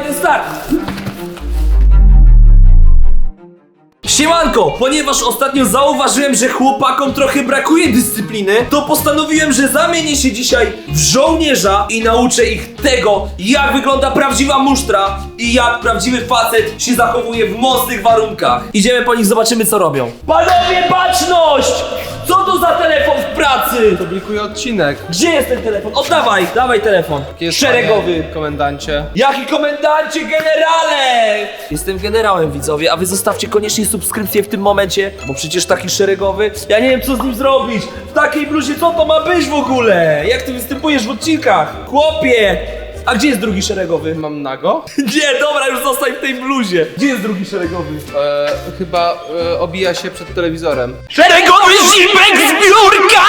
jeden, start! Siemanko! Ponieważ ostatnio zauważyłem, że chłopakom trochę brakuje dyscypliny, to postanowiłem, że zamienię się dzisiaj w żołnierza i nauczę ich tego, jak wygląda prawdziwa musztra i jak prawdziwy facet się zachowuje w mocnych warunkach. Idziemy po nich, zobaczymy co robią. Panowie, baczność! Co to za telefon w pracy? Publikuję odcinek. Gdzie jest ten telefon? Oddawaj, dawaj telefon. Jest Szeregowy. panie Komendancie. Jaki komendancie, generale! Jestem generałem, widzowie, a wy zostawcie koniecznie subskrypcję w tym momencie, bo przecież taki szeregowy, ja nie wiem co z nim zrobić. W takiej bluzie co to ma być w ogóle? Jak ty występujesz w odcinkach? Chłopie! A gdzie jest drugi szeregowy? Mam nago? Nie, dobra, już zostań w tej bluzie. Gdzie jest drugi szeregowy? E, chyba e, obija się przed telewizorem. Szeregowy zipek z biurka!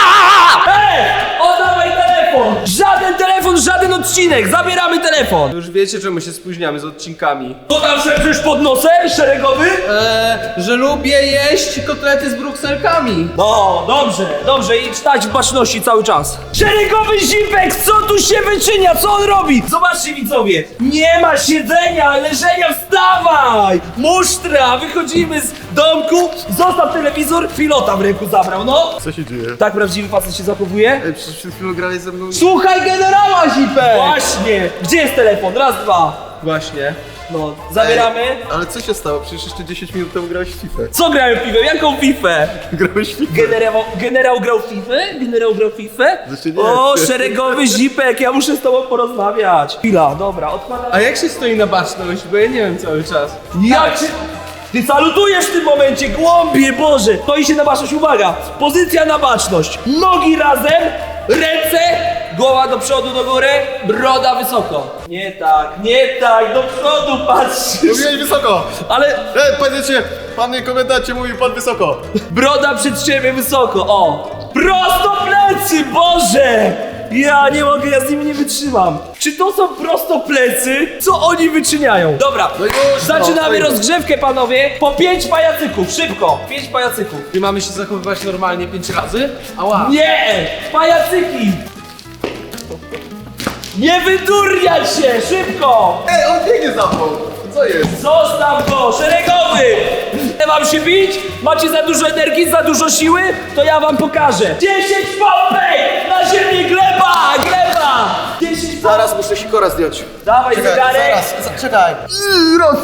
Ej! Oddawaj telefon! Żaden telefon, żaden odcinek! Zabieramy telefon! Już wiecie, czemu się spóźniamy z odcinkami. Co tam szepczesz pod nosem, szeregowy? E, że lubię jeść kotlety z brukselkami. No, dobrze, dobrze i stać w baczności cały czas. Szeregowy zipek, co tu się wyczynia? Co on robi? Zobaczcie widzowie, nie ma siedzenia, leżenia, wstawaj! Musztra, wychodzimy z domku, zostaw telewizor, pilota w ręku zabrał, no. Co się dzieje? Tak prawdziwy facet się zachowuje? Ej, przecież przed chwilą grałeś ze mną... Słuchaj generała, Zipek! Właśnie, gdzie jest telefon? Raz, dwa. Właśnie. No, zabieramy. Ej, ale co się stało? Przecież jeszcze 10 minut temu grałeś w FIFA. Co grałem w FIFA? Jaką FIFA? Grałeś w FIFA. Generał, generał grał w FIFA? Generał grał w FIFA? Znaczy nie. O, szeregowy zipek, ja muszę z tobą porozmawiać. Chwila, dobra, odpalam. A jak się stoi na baczność? Bo ja nie wiem cały czas. Jak się... Ty salutujesz w tym momencie, głąbie Boże! Stoi się na baczność, uwaga! Pozycja na baczność. Nogi razem, ręce, głowa do przodu, do góry, broda wysoko. Nie tak, nie tak, do przodu patrz. Mówiłeś wysoko! Ale Ej, powiedzcie, panie komendancie, mówił pan wysoko. broda przed siebie wysoko, o! Prosto plecy, Boże! Ja nie mogę, ja z nimi nie wytrzymam. Czy to są prosto plecy? Co oni wyczyniają? Dobra, No już, zaczynamy no, rozgrzewkę, panowie. Po pięć pajacyków, szybko. Pięć pajacyków. I mamy się zachowywać normalnie pięć razy? Ała. Nie! Pajacyki! Nie wydurniać się, szybko! Ej, on biegnie za mną! Co jest? Zostaw go, szeregowy! Chce wam się bić? Macie za dużo energii, za dużo siły? To ja wam pokażę. 10 pompek! Na ziemię gleba! Gleba! 10 pompek! Zaraz muszę sikora zdjąć. Dawaj zegarek! zaraz, za- czekaj. Yy, Raz.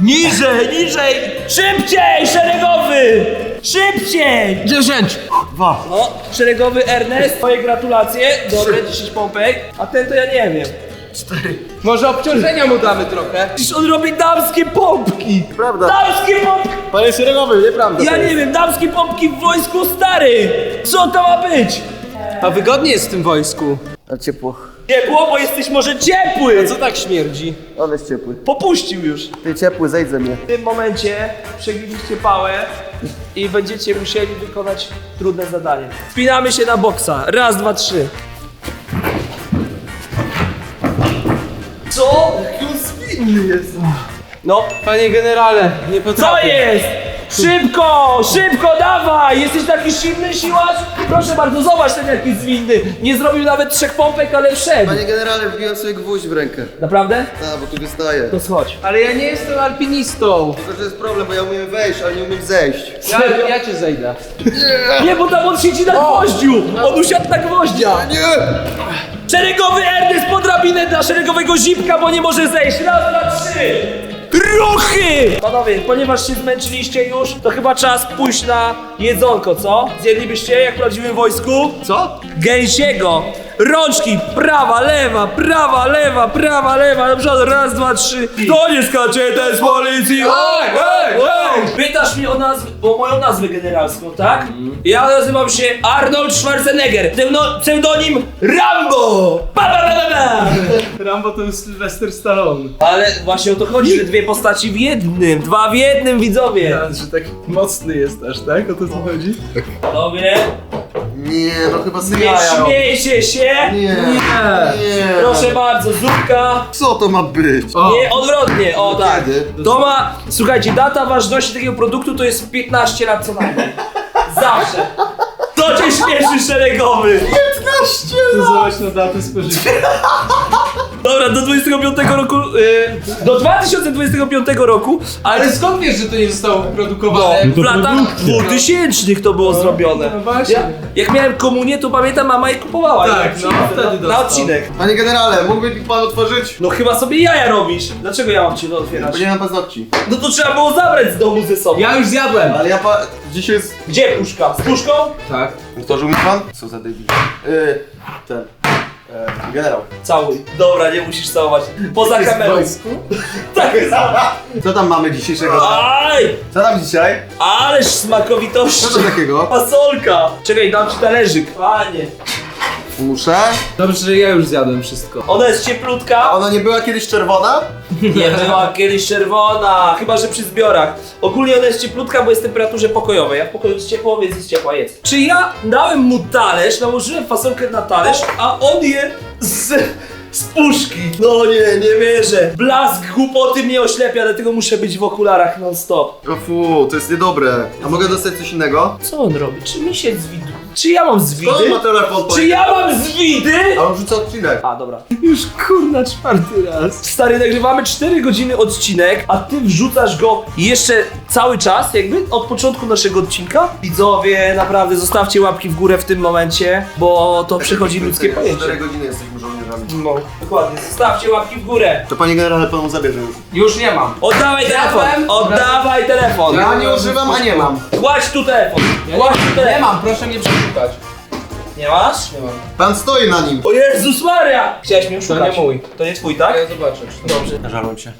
Niżej, niżej! Szybciej, szeregowy! Szybciej! 10! Dwa. No, szeregowy Ernest, twoje gratulacje. Dobre, 10 pompek. A ten to ja nie wiem. Cztery. Może obciążenia mu damy trochę? Przecież on robi damskie pompki! Prawda. Damskie pompki! Panie szeregowy, nieprawda. Ja to nie wiem, damskie pompki w wojsku stary! Co to ma być? A wygodnie jest w tym wojsku. A ciepło. Ciepło, bo jesteś może ciepły! Co tak śmierdzi? On jest ciepły. Popuścił już. Ty ciepły, zejdź ze mnie. W tym momencie przegięliście pałę i będziecie musieli wykonać trudne zadanie. Spinamy się na boksa. Raz, dwa, trzy. On zwinny jest. No, Panie generale, nie co potrafię. jest? Szybko, szybko, dawaj! Jesteś taki silny siłacz? Proszę bardzo, zobacz ten jaki zwinny. Nie zrobił nawet trzech pompek, ale wszedł. Panie generale, wbiłem sobie gwóźdź w rękę. Naprawdę? A, bo tu wystaje. To schodź. Ale ja nie jestem alpinistą. Tylko, że jest problem, bo ja umiem wejść, ale nie umiem zejść. Ja, ja cię zejdę. Nie, bo tam on siedzi na gwoździu! On usiadł na gwoździa! Nie! Szeregowy Ernest pod drabinę dla szeregowego zipka, bo nie może zejść. Raz, dwa, trzy. Ruchy! Panowie, ponieważ się zmęczyliście już, to chyba czas pójść na jedzonko, co? Zjedlibyście jak w prawdziwym wojsku? Co? Gęsiego! Rączki, prawa, lewa, prawa, lewa, prawa, lewa, do przodu, raz, dwa, trzy. To nie skacze, to jest policji! Hej, hej, hej! Pytasz mnie o nazwę, o moją nazwę generalską, tak? Ja nazywam się Arnold Schwarzenegger, Pseudo- pseudonim Rambo! Pa, pa, pa, pa, pa. Rambo to jest Sylvester Stallone. Ale właśnie o to chodzi, że dwie postaci w jednym, dwa w jednym, widzowie! że taki mocny jest aż, tak? O to co chodzi? Panowie, Nie, no chyba nie syriaja. śmiejcie się! Nie. Nie. Proszę bardzo, zupka. Co to ma być? O. Nie, odwrotnie, o tak. Kiedy? To ma, słuchajcie, data ważności takiego produktu to jest 15 lat co najmniej. Zawsze. To cię śmieszy szeregowy. 15 Zobacz na datę spożycia. Dobra, do 25 roku, y, do 2025 roku, ale, Ale skąd wiesz, że to nie zostało no, wyprodukowane? w latach 2000 to było zrobione. No właśnie. Ja, jak miałem komunię, to pamiętam, mama je kupowała. Tak, no, na- wtedy Na dostał. odcinek. Panie generale, mógłby mi pan otworzyć? No chyba sobie jaja robisz. Dlaczego ja mam cię to otwierać? Bo nie mam paznokci. No to trzeba było zabrać z domu ze sobą. Ja już zjadłem. Ale ja pa... Dzisiaj jest... Gdzie puszka? Z puszką? Tak. Otworzył mi pan? Co za debil. Yy, ten... Yy, generał. Całuj. Dobra, nie musisz całować. Poza Jest w kamerą. wojsku? Tak jest. Co tam mamy dzisiejszego? Aj! Co tam dzisiaj? Ależ smakowitości. Co to takiego? Fasolka. Czekaj, dam ci talerzyk. Panie. Muszę. Dobrze, że ja już zjadłem wszystko. Ona jest cieplutka. Ona nie była kiedyś czerwona? Nie była kiedyś czerwona, chyba że przy zbiorach. Ogólnie ona jest cieplutka, bo jest w temperaturze pokojowej. Jak w pokoju jest ciepło, więc jest ciepła, jest. Czy ja dałem mu talerz, nałożyłem fasolkę na talerz, a on je z, z puszki? No nie, nie wierzę. Blask głupoty mnie oślepia, dlatego muszę być w okularach non stop. O fu, to jest niedobre. A mogę dostać coś innego? Co on robi? Czy mi się zwidu? Czy ja mam Skąd zwidy? ma telefon? Czy ja mam zwidy? A on rzuca odcinek. A, dobra. Już kurna czwarty raz. Stary, nagrywamy 4 godziny odcinek, a ty wrzucasz go jeszcze cały czas, jakby od początku naszego odcinka. Widzowie, naprawdę zostawcie łapki w górę w tym momencie, bo to przechodzi ludzkie pojęcie. 4 godziny jesteśmy żołnierzami. No, dokładnie, zostawcie łapki w górę. To panie generale panu zabierze już. Już nie mam. Oddawaj telefon, oddawaj telefon. Ja nie używam, a nie mam. Kładź tu telefon, kładź tu Nie telefon. mam, proszę mnie przeszukać. Nie masz? Nie mam. Pan stoi na nim. O Jezus Maria! Chciałeś mnie oszukać. nie mój. To nie twój, tak? Ja zobaczę. czy to- Dobrze. Żaluję się.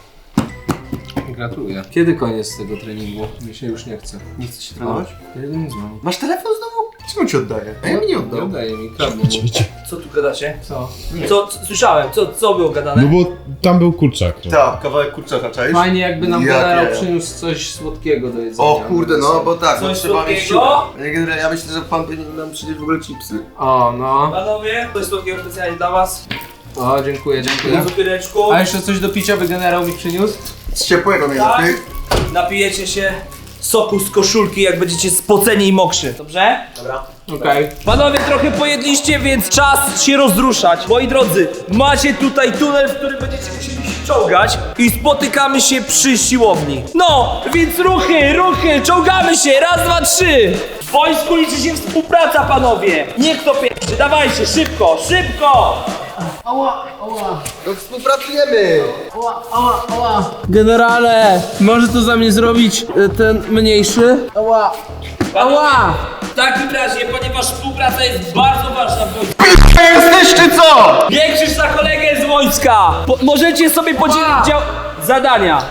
Gratuluję. Kiedy koniec tego treningu? Mi się już nie chce. Nie chcesz się trenować? Ja jeden nie znam. Masz telefon znowu? Czemu ci oddaję? A ja mi nie Nie oddał. oddaje mi, kradnie mi. Co tu gadacie? Co? Co, co słyszałem, co, co było gadane? No bo tam był kurczak. Tak, kawałek kurczaka, czaisz? Fajnie jakby nam Jakie? generał przyniósł coś słodkiego do jedzenia. O kurde, no bo tak, Coś no, trzeba mieć słodkiego? siłę. Ja myślę, że pan powinien nam przynieść w ogóle chipsy. O, no. Panowie, coś słodkiego specjalnie dla was. O, dziękuję, dziękuję. Cukiereczku. A jeszcze coś do picia by generał mi przyniósł? Z ciepłego najlepiej. Napijecie się soku z koszulki, jak będziecie spoceni i mokrzy. Dobrze? Dobra. Okej. Panowie, trochę pojedliście, więc czas się rozruszać. Moi drodzy, macie tutaj tunel, w którym będziecie musieli się czołgać i spotykamy się przy siłowni. No, więc ruchy, ruchy, czołgamy się, raz, dwa, trzy. W wojsku liczy się współpraca, panowie. Niech kto pierwszy, dawajcie, szybko, szybko. No współpracujemy! Generale, może to za mnie zrobić e, ten mniejszy? Ała. Ała! W takim razie, ponieważ współpraca jest bardzo ważna w wojsku, Jesteście co? Większyś na kolegę z wojska! Po, możecie sobie podzielić dział... zadania.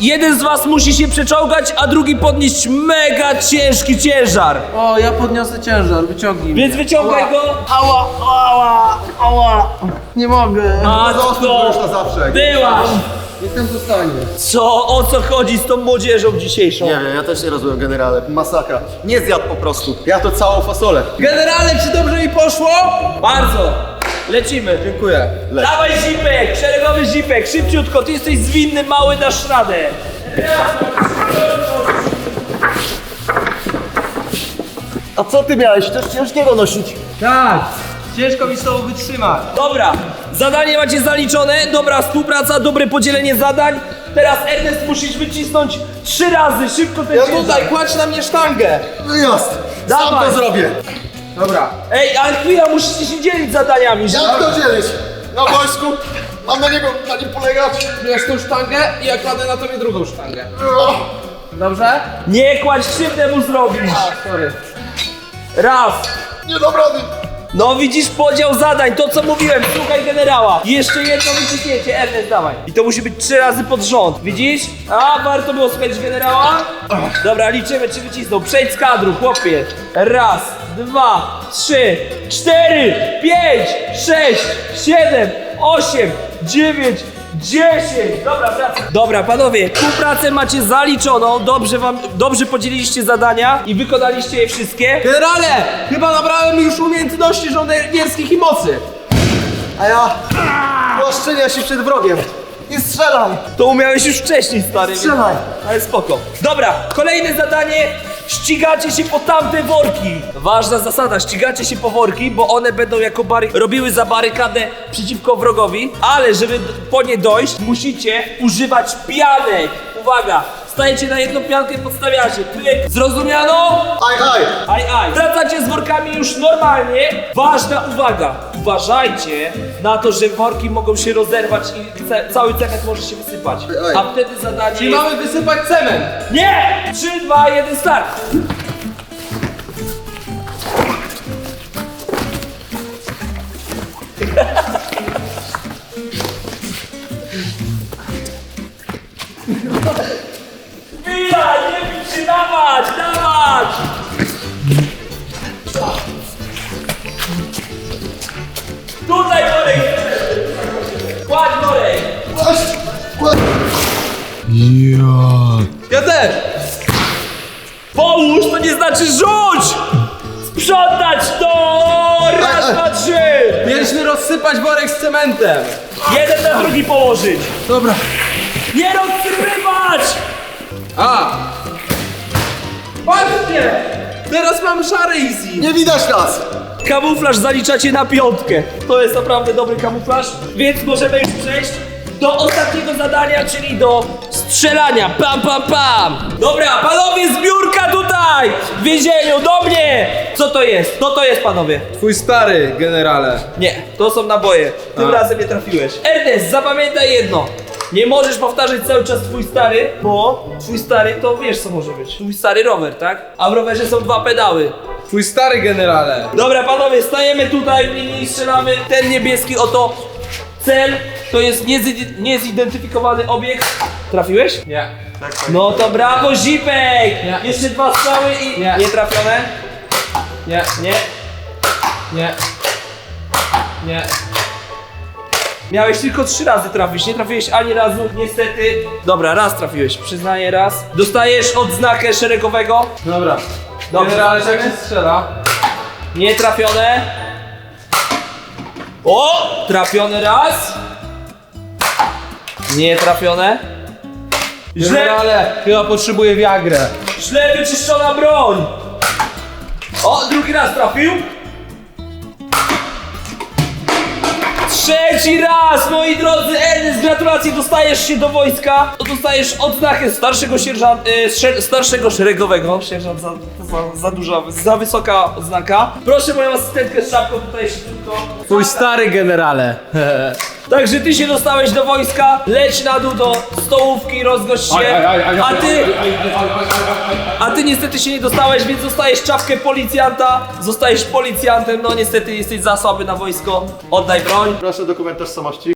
Jeden z was musi się przeczołgać, a drugi podnieść mega ciężki ciężar. O, ja podniosę ciężar, wyciągnij mnie. Więc wyciągaj go. Ała, ała, ała. Nie mogę. Został Matko, już na zawsze. byłaś! Jestem w stanie. Co, o co chodzi z tą młodzieżą dzisiejszą? Nie wiem, ja też nie rozumiem generale. Masakra. Nie zjadł po prostu. Ja to całą fasolę. Generale, czy dobrze mi poszło? Bardzo. Lecimy. Dziękuję. Dawaj zipek, szeregowy zipek, szybciutko, ty jesteś zwinny, mały, dasz radę. A co ty miałeś? Też ciężkiego nosić. Tak. Ciężko mi z tobą wytrzymać. Dobra, zadanie macie zaliczone, dobra współpraca, dobre podzielenie zadań. Teraz Ernest musisz wycisnąć trzy razy, szybko ten Ja ciężar. tutaj, kładź na mnie sztangę. No jasne. Sam Dawaj. to zrobię. Dobra. Ej, ale chwila, musicie się dzielić zadaniami, że... Jak to dzielić? Na wojsku? Mam na niego na nim polegać? Bierz tą sztangę i ja kładę na tobie drugą sztangę. Dobrze? Nie kładź krzywdę mu zrobisz. A, sorry. Raz. Nie dam rady. No widzisz podział zadań, to co mówiłem, słuchaj generała. Jeszcze jedno wyciśnięcie, Ernest, dawaj. I to musi być trzy razy pod rząd, widzisz? A, warto było słuchać generała? Dobra, liczymy, czy wycisnął. Przejdź z kadru, chłopie. Raz, dwa, trzy, cztery, pięć, sześć, siedem, osiem, dziewięć, dziesięć. Dobra, wracam. Dobra, panowie, współpracę macie zaliczoną, dobrze wam, dobrze podzieliliście zadania i wykonaliście je wszystkie. Generale, chyba nabrałem już umiejętności żołnierskich i mocy. A ja... Płaszczenia się przed wrogiem. I strzelaj. To umiałeś już wcześniej, stary. więc- Strzelaj. Ale spoko. Dobra, kolejne zadanie. Ścigacie się po tamte worki. Ważna zasada, ścigacie się po worki, bo one będą jako bary robiły za barykadę przeciwko wrogowi, ale żeby po nie dojść, musicie używać pianek. Uwaga, stajecie na jedną piankę i podstawiacie. Pyk. Zrozumiano? Aj, aj! Aj, aj. Wracacie z workami już normalnie. Ważna uwaga. Uważajcie na to, że worki mogą się rozerwać i ca- cały cement może się wysypać. A wtedy zadanie Czyli mamy wysypać cement. Nie! 3, 2, 1, start! Chwila, nie bić się, dawać, dawać! Ja też. Połóż to nie znaczy rzuć! Sprzątać to! Raz, dwa, trzy! Mieliśmy rozsypać worek z cementem. Jeden na drugi położyć! Dobra. Nie rozsypywać! A. Patrzcie. Teraz mam szary easy. Nie widać nas! Kamuflaż zaliczacie na piątkę. To jest naprawdę dobry kamuflaż, więc możemy już przejść do ostatniego zadania, czyli do strzelania. Pam, pam, pam! Dobra, panowie, zbiórka tutaj! W więzieniu, do mnie! Co to jest? Co to jest, panowie? Twój stary, generale. Nie, to są naboje. Tym A. razem nie trafiłeś. Ernest, zapamiętaj jedno. Nie możesz powtarzać cały czas twój stary, bo twój stary to wiesz co może być. Twój stary rower, tak? A w rowerze są dwa pedały. Twój stary generale. Dobra panowie, stajemy tutaj w linii i strzelamy. Ten niebieski oto cel to jest niezi- niezidentyfikowany obiekt. Trafiłeś? Nie. No to brawo Zipek! Nie. Jeszcze dwa strzały i Nie. trafione. Nie. Nie. Nie. Nie. Miałeś tylko trzy razy trafić, nie trafiłeś ani razu, niestety. Dobra, raz trafiłeś, przyznaję raz. Dostajesz odznakę szeregowego. Dobra. Dobrze. Generale, jak się strzela? Nie trafione. O! Trafiony raz. Nie trafione. Źle, Generale, chyba potrzebuję Viagrę. źle wyczyszczona broń. O, drugi raz trafił. Trzeci raz, moi drodzy, Ernest, gratulacje, dostajesz się do wojska. Dostajesz odznakę starszego sierżanta, sze- starszego szeregowego. Sierżant za, za, za duża, za wysoka odznaka. Proszę moją asystentkę z czapką tutaj szybko. Twój stary generale. Także ty się dostałeś do wojska, leć na dół do stołówki, rozgość się, a ty, a ty niestety się nie dostałeś, więc dostajesz czapkę policjanta, zostajesz policjantem, no niestety jesteś za słaby na wojsko, oddaj broń. Proszę dokument tożsamości.